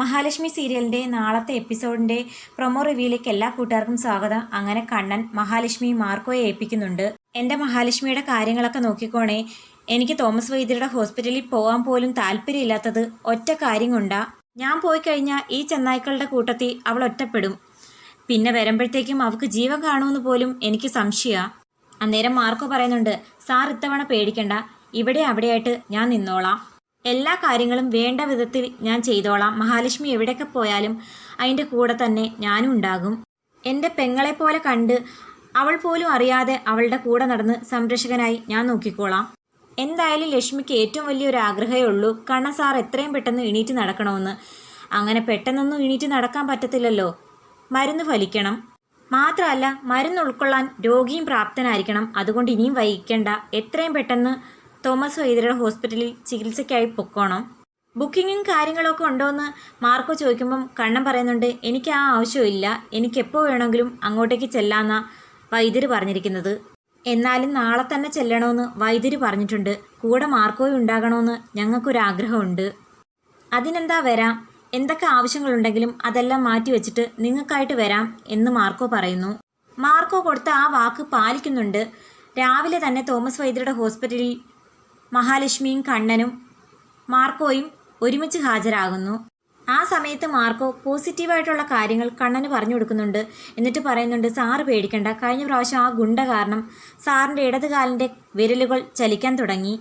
മഹാലക്ഷ്മി സീരിയലിന്റെ നാളത്തെ എപ്പിസോഡിന്റെ പ്രൊമോ റിവ്യൂയിലേക്ക് എല്ലാ കൂട്ടുകാർക്കും സ്വാഗതം. അങ്ങനെ കണ്ണൻ മഹാലക്ഷ്മി മാർക്കോയെ ഏൽപ്പിക്കുന്നുണ്ട്. എന്റെ മഹാലക്ഷ്മിയുടെ കാര്യങ്ങളൊക്കെ നോക്കിക്കോണേ. എനിക്ക് തോമസ് വൈദ്യരുടെ ഹോസ്പിറ്റലിൽ പോകാൻ പോലും താല്പര്യമില്ലാത്തത് ഒറ്റ കാര്യം കൊണ്ടാ. ഞാൻ പോയി കഴിഞ്ഞാൽ ഈ ചെന്നായ്ക്കളുടെ കൂട്ടത്തിൽ അവൾ ഒറ്റപ്പെടും. പിന്നെ വരുമ്പോഴത്തേക്കും അവൾക്ക് ജീവൻ കാണുമെന്ന് പോലും എനിക്ക് സംശയമാണ് അന്നേരം മാർക്കോ പറയുന്നുണ്ട് സാർ ഇത്തവണ പേടിക്കണ്ട. ഇവിടെ അവിടെയായിട്ട് ഞാൻ നിന്നോളാം. എല്ലാ കാര്യങ്ങളും വേണ്ട വിധത്തിൽ ഞാൻ ചെയ്തോളാം. മഹാലക്ഷ്മി എവിടെയൊക്കെ പോയാലും അതിന്റെ കൂടെ തന്നെ ഞാനും ഉണ്ടാകും. എന്റെ പെങ്ങളെ പോലെ കണ്ട് അവൾ പോലും അറിയാതെ അവളുടെ കൂടെ നടന്ന് സംരക്ഷകനായി ഞാൻ നോക്കിക്കോളാം. എന്തായാലും ലക്ഷ്മിക്ക് ഏറ്റവും വലിയൊരു ആഗ്രഹമേ ഉള്ളൂ. കണ്ണ സാർ എത്രയും പെട്ടെന്ന് എണീറ്റ് നടക്കണമെന്ന്. അങ്ങനെ പെട്ടെന്നൊന്നും എണീറ്റ് നടക്കാൻ പറ്റത്തില്ലല്ലോ. മരുന്ന് ഫലിക്കണം. മാത്രമല്ല മരുന്ന് ഉൾക്കൊള്ളാൻ രോഗിയും പ്രാപ്തനായിരിക്കണം. അതുകൊണ്ട് ഇനിയും വൈകിക്കേണ്ട. എത്രയും പെട്ടെന്ന് തോമസ് വൈദ്യരുടെ ഹോസ്പിറ്റലിൽ ചികിത്സയ്ക്കായി പൊക്കോണം. ബുക്കിങ്ങും കാര്യങ്ങളൊക്കെ ഉണ്ടോയെന്ന് മാർക്കോ ചോദിക്കുമ്പം കണ്ണൻ പറയുന്നുണ്ട് എനിക്ക് ആ ആവശ്യമില്ല എനിക്ക് എപ്പോൾ വേണമെങ്കിലും അങ്ങോട്ടേക്ക് ചെല്ലാന്ന വൈദ്യർ പറഞ്ഞിരിക്കുന്നത്. എന്നാലും നാളെ തന്നെ ചെല്ലണമെന്ന് വൈദ്യർ പറഞ്ഞിട്ടുണ്ട്. കൂടെ മാർക്കോയും ഉണ്ടാകണമെന്ന് ഞങ്ങൾക്കൊരാഗ്രഹമുണ്ട്. അതിനെന്താ വരാം? എന്തൊക്കെ ആവശ്യങ്ങളുണ്ടെങ്കിലും അതെല്ലാം മാറ്റി വെച്ചിട്ട് നിങ്ങൾക്കായിട്ട് വരാം എന്ന് മാർക്കോ പറയുന്നു. മാർക്കോ കൊടുത്ത ആ വാക്ക് പാലിക്കുന്നുണ്ട്. രാവിലെ തന്നെ തോമസ് വൈദ്യരുടെ ഹോസ്പിറ്റലിൽ മഹാലക്ഷ്മിയും കണ്ണനും മാർക്കോയും ഒരുമിച്ച് ഹാജരാകുന്നു. ആ സമയത്ത് മാർക്കോ പോസിറ്റീവായിട്ടുള്ള കാര്യങ്ങൾ കണ്ണന് പറഞ്ഞു കൊടുക്കുന്നുണ്ട്. എന്നിട്ട് പറയുന്നുണ്ട് സാറ് പേടിക്കണ്ട. കഴിഞ്ഞ പ്രാവശ്യം ആ ഗുണ്ട കാരണം സാറിന്റെ ഇടതുകാലിന്റെ വിരലുകൾ ചലിക്കാൻ തുടങ്ങി.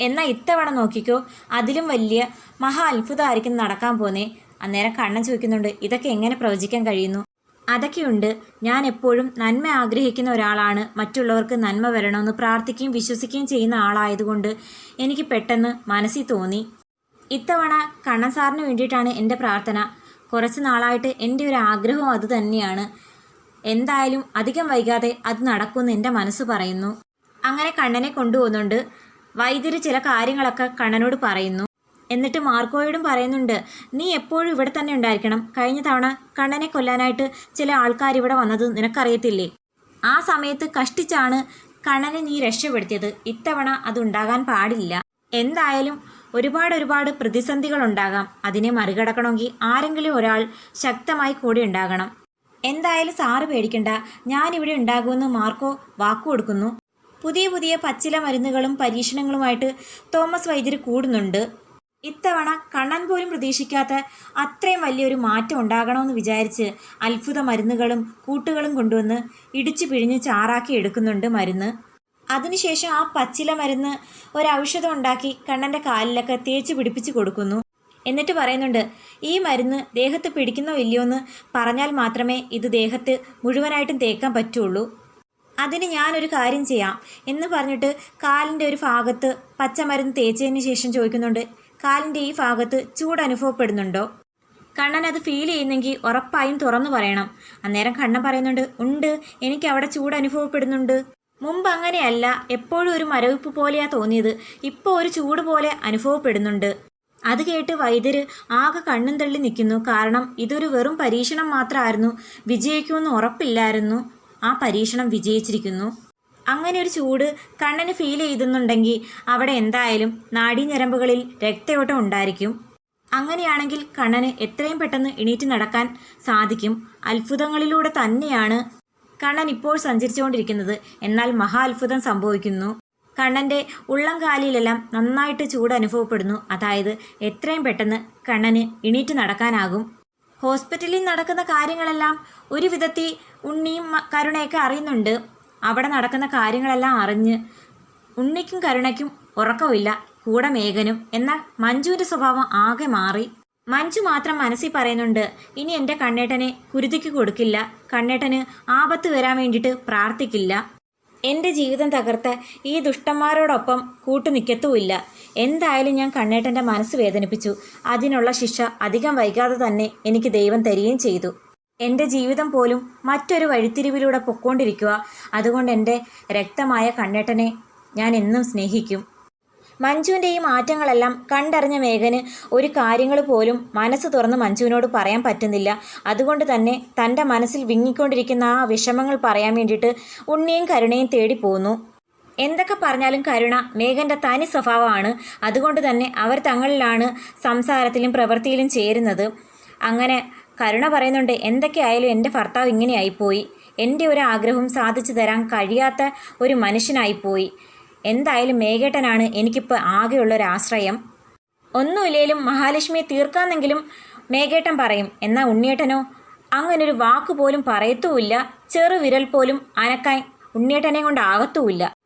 എന്നാൽ ഇത്തവണ നോക്കിക്കോ അതിലും വലിയ മഹാ അത്ഭുതമായിരിക്കും നടക്കാൻ പോന്നേ. അന്നേരം കണ്ണൻ ചോദിക്കുന്നുണ്ട് ഇതൊക്കെ എങ്ങനെ പ്രവചിക്കാൻ കഴിയുന്നു? അതൊക്കെയുണ്ട്. ഞാൻ എപ്പോഴും നന്മ ആഗ്രഹിക്കുന്ന ഒരാളാണ്. മറ്റുള്ളവർക്ക് നന്മ വരണമെന്ന് പ്രാർത്ഥിക്കുകയും വിശ്വസിക്കുകയും ചെയ്യുന്ന ആളായതുകൊണ്ട് എനിക്ക് പെട്ടെന്ന് മനസ്സിൽ തോന്നി. ഇത്തവണ കണ്ണൻ സാറിന് വേണ്ടിയിട്ടാണ് എന്റെ പ്രാർത്ഥന. കുറച്ച് നാളായിട്ട് എന്റെ ഒരു ആഗ്രഹവും അത് തന്നെയാണ്. എന്തായാലും അധികം വൈകാതെ അത് നടക്കുമെന്ന് എന്റെ മനസ്സ് പറയുന്നു. അങ്ങനെ കണ്ണനെ കൊണ്ടുപോകുന്നുണ്ട് വൈദ്യര് ചില കാര്യങ്ങളൊക്കെ കണ്ണനോട് പറയുന്നു. എന്നിട്ട് മാർക്കോയോടും പറയുന്നുണ്ട് നീ എപ്പോഴും ഇവിടെ തന്നെ ഉണ്ടായിരിക്കണം. കഴിഞ്ഞ തവണ കണ്ണനെ കൊല്ലാനായിട്ട് ചില ആൾക്കാർ ഇവിടെ വന്നത് നിനക്കറിയത്തില്ലേ? ആ സമയത്ത് കഷ്ടിച്ചാണ് കണ്ണനെ നീ രക്ഷപ്പെടുത്തിയത്. ഇത്തവണ അതുണ്ടാകാൻ പാടില്ല. എന്തായാലും ഒരുപാട് ഒരുപാട് പ്രതിസന്ധികൾ ഉണ്ടാകാം. അതിനെ മറികടക്കണമെങ്കിൽ ആരെങ്കിലും ഒരാൾ ശക്തമായി കൂടി ഉണ്ടാകണം. എന്തായാലും സാറ് പേടിക്കണ്ട. ഞാനിവിടെ ഉണ്ടാകുമെന്ന് മാർക്കോ വാക്കു കൊടുക്കുന്നു. പുതിയ പുതിയ പച്ചില മരുന്നുകളും പരീക്ഷണങ്ങളുമായിട്ട് തോമസ് വൈദ്യർ കൂടുന്നുണ്ട്. ഇത്തവണ കണ്ണൻ പോലും പ്രതീക്ഷിക്കാത്ത അത്രയും വലിയൊരു മാറ്റം ഉണ്ടാകണമെന്ന് വിചാരിച്ച് അത്ഭുത മരുന്നുകളും കൂട്ടുകളും കൊണ്ടുവന്ന് ഇടിച്ചു പിഴിഞ്ഞ് ചാറാക്കി എടുക്കുന്നുണ്ട് മരുന്ന്. അതിനുശേഷം ആ പച്ചില മരുന്ന് ഒരു ഔഷധം ഉണ്ടാക്കി കണ്ണന്റെ കാലിലൊക്കെ തേച്ച് പിടിപ്പിച്ച് കൊടുക്കുന്നു. എന്നിട്ട് പറയുന്നുണ്ട് ഈ മരുന്ന് ദേഹത്ത് പിടിക്കുന്നോ ഇല്ലയോ എന്ന് പറഞ്ഞാൽ മാത്രമേ ഇത് ദേഹത്ത് മുഴുവനായിട്ടും തേക്കാൻ പറ്റുള്ളൂ. അതിന് ഞാനൊരു കാര്യം ചെയ്യാം എന്ന് പറഞ്ഞിട്ട് കാലിന്റെ ഒരു ഭാഗത്ത് പച്ചമരുന്ന് തേച്ചതിന് ശേഷം ചോദിക്കുന്നുണ്ട് കാലിന്റെ ഈ ഭാഗത്ത് ചൂട് അനുഭവപ്പെടുന്നുണ്ടോ? കണ്ണൻ അത് ഫീൽ ചെയ്യുന്നെങ്കിൽ ഉറപ്പായും തുറന്നു പറയണം. അന്നേരം കണ്ണൻ പറയുന്നുണ്ട് ഉണ്ട്. എനിക്ക് അവിടെ ചൂട് അനുഭവപ്പെടുന്നുണ്ട്. മുമ്പ് അങ്ങനെയല്ല. എപ്പോഴും ഒരു മരവിപ്പ് പോലെയാ തോന്നിയത്. ഇപ്പോൾ ഒരു ചൂട് പോലെ അനുഭവപ്പെടുന്നുണ്ട്. അത് കേട്ട് വൈദ്യര് ആകെ കണ്ണും തള്ളി നിൽക്കുന്നു. കാരണം ഇതൊരു വെറും പരീക്ഷണം മാത്രമായിരുന്നു വിജയിക്കുമെന്ന് ഉറപ്പില്ലായിരുന്നു. ആ പരീക്ഷണം വിജയിച്ചിരിക്കുന്നു. അങ്ങനെ ഒരു ചൂട് കണ്ണന് ഫീൽ ചെയ്തെന്നുണ്ടെങ്കിൽ അവിടെ എന്തായാലും നാഡീഞരമ്പുകളിൽ രക്തയോട്ടം ഉണ്ടായിരിക്കും. അങ്ങനെയാണെങ്കിൽ കണ്ണന് എത്രയും പെട്ടെന്ന് എണീറ്റ് നടക്കാൻ സാധിക്കും. അത്ഭുതങ്ങളിലൂടെ തന്നെയാണ് കണ്ണൻ ഇപ്പോൾ സഞ്ചരിച്ചുകൊണ്ടിരിക്കുന്നത്. എന്നാൽ മഹാ അത്ഭുതം സംഭവിക്കുന്നു. കണ്ണന്റെ ഉള്ളംകാലിലെല്ലാം നന്നായിട്ട് ചൂട് അനുഭവപ്പെടുന്നു. അതായത് എത്രയും പെട്ടെന്ന് കണ്ണന് എണീറ്റ് നടക്കാനാകും. ഹോസ്പിറ്റലിൽ നടക്കുന്ന കാര്യങ്ങളെല്ലാം ഒരു വിധത്തിൽ ഉണ്ണിയും കരുണയൊക്കെ അറിയുന്നുണ്ട്. അവിടെ നടക്കുന്ന കാര്യങ്ങളെല്ലാം അറിഞ്ഞ് ഉണ്ണിക്കും കരുണയ്ക്കും ഉറക്കമില്ല കൂടെ മേഘനും എന്നാൽ മഞ്ജുവിന്റെ സ്വഭാവം ആകെ മാറി. മഞ്ജു മാത്രം മനസ്സിൽ പറയുന്നുണ്ട് ഇനി എന്റെ കണ്ണേട്ടനെ കുരുതിക്ക് കൊടുക്കില്ല. കണ്ണേട്ടന് ആപത്ത് വരാൻ വേണ്ടിയിട്ട് പ്രാർത്ഥിക്കില്ല. എന്റെ ജീവിതം തകർത്ത ഈ ദുഷ്ടന്മാരോടൊപ്പം കൂട്ടുനിൽക്കത്തുമില്ല എന്തായാലും ഞാൻ കണ്ണേട്ടന്റെ മനസ്സ് വേദനിപ്പിച്ചു. അതിനുള്ള ശിക്ഷ അധികം വൈകാതെ തന്നെ എനിക്ക് ദൈവം തരികയും ചെയ്തു. എന്റെ ജീവിതം പോലും മറ്റൊരു വഴിത്തിരിവിലൂടെ പൊക്കോണ്ടിരിക്കുക. അതുകൊണ്ട് എന്റെ രക്തമായ കണ്ണേട്ടനെ ഞാൻ എന്നും സ്നേഹിക്കും. മഞ്ജുവിന്റെ ഈ മാറ്റങ്ങളെല്ലാം കണ്ടറിഞ്ഞ മേഘന് ഒരു കാര്യങ്ങൾ പോലും മനസ്സ് തുറന്ന് മഞ്ജുവിനോട് പറയാൻ പറ്റുന്നില്ല. അതുകൊണ്ട് തന്നെ തന്റെ മനസ്സിൽ വിങ്ങിക്കൊണ്ടിരിക്കുന്ന ആ വിഷമങ്ങൾ പറയാൻ വേണ്ടിയിട്ട് ഉണ്ണിയും കരുണയും തേടി പോകുന്നു എന്തൊക്കെ പറഞ്ഞാലും കരുണ മേഘന്റെ തനി സ്വഭാവമാണ്. അതുകൊണ്ട് തന്നെ അവർ തങ്ങളിലാണ് സംസാരത്തിലും പ്രവൃത്തിയിലും ചേരുന്നത്. അങ്ങനെ കരുണ പറയുന്നുണ്ട് എന്തൊക്കെയായാലും എന്റെ ഭർത്താവ് ഇങ്ങനെയായിപ്പോയി. എന്റെ ഒരു ആഗ്രഹം സാധിച്ചു തരാൻ കഴിയാത്ത ഒരു മനുഷ്യനായിപ്പോയി. എന്തായാലും മേഘേട്ടനാണ് എനിക്കിപ്പോൾ ആകെയുള്ളൊരാശ്രയം ഒന്നുമില്ലേലും മഹാലക്ഷ്മിയെ തീർക്കാന്നെങ്കിലും മേഘേട്ടൻ പറയും. എന്നാൽ ഉണ്ണിയേട്ടനോ? അങ്ങനൊരു വാക്ക് പോലും പറയത്തുമില്ല. ചെറുവിരൽ പോലും അനക്കാൻ ഉണ്ണിയേട്ടനെ കൊണ്ട് ആകത്തുമില്ല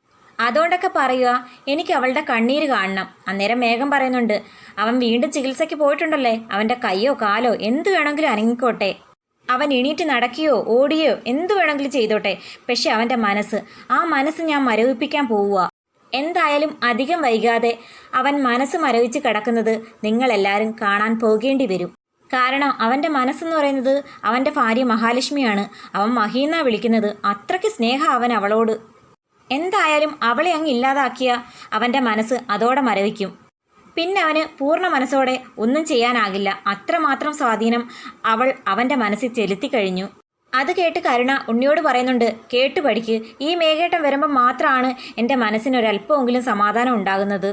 അതുകൊണ്ടൊക്കെ പറയുക എനിക്ക് അവളുടെ കണ്ണീര് കാണണം. അന്നേരം മേഘം പറയുന്നുണ്ട് അവൻ വീണ്ടും ചികിത്സയ്ക്ക് പോയിട്ടുണ്ടല്ലേ? അവന്റെ കൈയോ കാലോ എന്ത് വേണമെങ്കിലും അനങ്ങിക്കോട്ടെ. അവൻ എണീറ്റ് നടക്കുകയോ ഓടിയോ എന്ത് വേണമെങ്കിലും ചെയ്തോട്ടെ. പക്ഷെ അവന്റെ മനസ്സ് ആ മനസ്സ് ഞാൻ മരവിപ്പിക്കാൻ പോവുക. എന്തായാലും അധികം വൈകാതെ അവൻ മനസ്സ് മരവിച്ച് കിടക്കുന്നത് നിങ്ങളെല്ലാവരും കാണാൻ പോകേണ്ടി വരും. കാരണം അവന്റെ മനസ്സെന്ന് പറയുന്നത് അവന്റെ ഭാര്യ മഹാലക്ഷ്മിയാണ്. അവൻ മഹീന്ന വിളിക്കുന്നത്. അത്രയ്ക്ക് സ്നേഹം അവൻ അവളോട് എന്തായാലും അവളെ അങ്ങ് ഇല്ലാതാക്കിയ അവന്റെ മനസ്സ് അതോടെ മരവിക്കും. പിന്നെ അവന് പൂർണ മനസ്സോടെ ഒന്നും ചെയ്യാനാകില്ല. അത്രമാത്രം സ്വാധീനം അവൾ അവന്റെ മനസ്സിൽ ചെലുത്തി കഴിഞ്ഞു. അത് കേട്ട് കരുണ ഉണ്ണിയോട് പറയുന്നുണ്ട് കേട്ടു പഠിക്ക്. ഈ മേഘേട്ടം വരുമ്പോൾ മാത്രമാണ് എന്റെ മനസ്സിനൊരല്പമെങ്കിലും സമാധാനം ഉണ്ടാകുന്നത്.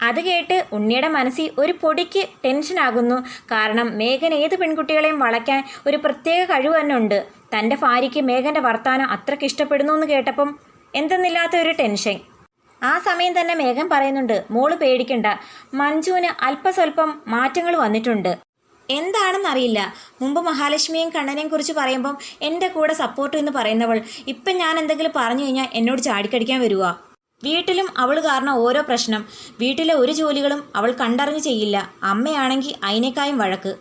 അത് കേട്ട് ഉണ്ണിയുടെ മനസ്സിൽ ഒരു പൊടിക്ക് ടെൻഷനാകുന്നു കാരണം മേഘൻ ഏത് പെൺകുട്ടികളെയും വളയ്ക്കാൻ ഒരു പ്രത്യേക കഴിവ് തന്നെ ഉണ്ട്. തന്റെ ഭാര്യയ്ക്ക് മേഘന്റെ വർത്താനം അത്രയ്ക്ക് ഇഷ്ടപ്പെടുന്നു എന്ന് കേട്ടപ്പം എന്തെന്നില്ലാത്ത ഒരു ടെൻഷൻ. ആ സമയം തന്നെ മേഘം പറയുന്നുണ്ട് മോൾ പേടിക്കണ്ട. മഞ്ജുവിന് അല്പസ്വല്പം മാറ്റങ്ങൾ വന്നിട്ടുണ്ട്. എന്താണെന്നറിയില്ല. മുമ്പ് മഹാലക്ഷ്മിയും കണ്ണനെയും കുറിച്ച് പറയുമ്പം എന്റെ കൂടെ സപ്പോർട്ട് എന്ന് പറയുന്നവൾ. ഇപ്പം ഞാൻ എന്തെങ്കിലും പറഞ്ഞു കഴിഞ്ഞാൽ എന്നോട് ചാടിക്കടിക്കാൻ വരുക വീട്ടിലും അവൾ കാരണം ഓരോ പ്രശ്നം. വീട്ടിലെ ഒരു ജോലികളും അവൾ കണ്ടറിഞ്ഞ് ചെയ്യില്ല. അമ്മയാണെങ്കിൽ അതിനേക്കായും വഴക്ക്.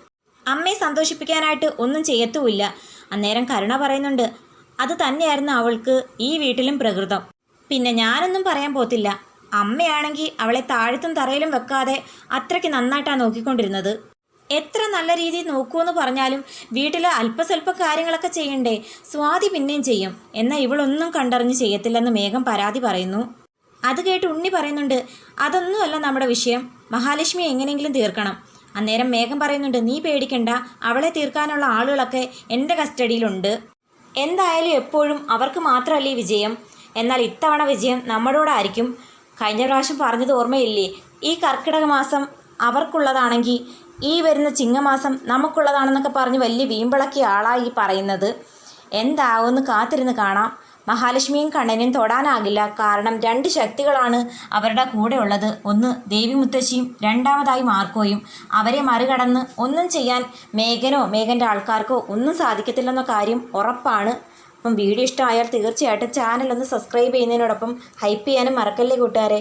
അമ്മയെ സന്തോഷിപ്പിക്കാനായിട്ട് ഒന്നും ചെയ്യത്തുമില്ല. അന്നേരം കരുണ പറയുന്നുണ്ട് അത് തന്നെയായിരുന്നു അവൾക്ക് ഈ വീട്ടിലും പ്രകൃതം. പിന്നെ ഞാനൊന്നും പറയാൻ പോത്തില്ല. അമ്മയാണെങ്കിൽ അവളെ താഴത്തും തറയിലും വെക്കാതെ അത്രയ്ക്ക് നന്നായിട്ടാണ് നോക്കിക്കൊണ്ടിരുന്നത്. എത്ര നല്ല രീതിയിൽ നോക്കൂ എന്ന് പറഞ്ഞാലും വീട്ടിലെ അല്പസ്വല്പം കാര്യങ്ങളൊക്കെ ചെയ്യണ്ടേ സ്വാതി പിന്നെയും ചെയ്യും. എന്നാൽ ഇവളൊന്നും കണ്ടറിഞ്ഞ് ചെയ്യത്തില്ലെന്ന് മേഘം പരാതി പറയുന്നു. അത് കേട്ട് ഉണ്ണി പറയുന്നുണ്ട് അതൊന്നുമല്ല നമ്മുടെ വിഷയം. മഹാലക്ഷ്മി എങ്ങനെയെങ്കിലും തീർക്കണം. അന്നേരം മേഘം പറയുന്നുണ്ട് നീ പേടിക്കണ്ട. അവളെ തീർക്കാനുള്ള ആളുകളൊക്കെ എന്റെ കസ്റ്റഡിയിലുണ്ട്. എന്തായാലും എപ്പോഴും അവർക്ക് മാത്രമല്ലേ ഈ വിജയം? എന്നാൽ ഇത്തവണ വിജയം നമ്മളോടായിരിക്കും കഴിഞ്ഞ പ്രാവശ്യം പറഞ്ഞത് ഓർമ്മയില്ലേ? ഈ കർക്കിടക മാസം അവർക്കുള്ളതാണെങ്കിൽ ഈ വരുന്ന ചിങ്ങമാസം നമുക്കുള്ളതാണെന്നൊക്കെ പറഞ്ഞ് വലിയ വീമ്പിളക്കിയ ആളായി പറയുന്നത്. എന്താവുമെന്ന് കാത്തിരുന്ന് കാണാം. മഹാലക്ഷ്മിയും കണ്ണനും തൊടാനാകില്ല. കാരണം രണ്ട് ശക്തികളാണ് അവരുടെ കൂടെ ഉള്ളത് ഒന്ന് ദേവി മുത്തശ്ശിയും രണ്ടാമതായി മാർക്കോയും. അവരെ മറികടന്ന് ഒന്നും ചെയ്യാൻ മേഘനോ മേഘന്റെ ആൾക്കാർക്കോ ഒന്നും സാധിക്കത്തില്ലെന്ന കാര്യം ഉറപ്പാണ്. അപ്പം വീഡിയോ ഇഷ്ടമായാൽ തീർച്ചയായിട്ടും ചാനൽ ഒന്ന് സബ്സ്ക്രൈബ് ചെയ്യുന്നതിനോടൊപ്പം ഹൈപ്പ് ചെയ്യാനും മറക്കല്ലേ കൂട്ടുകാരെ.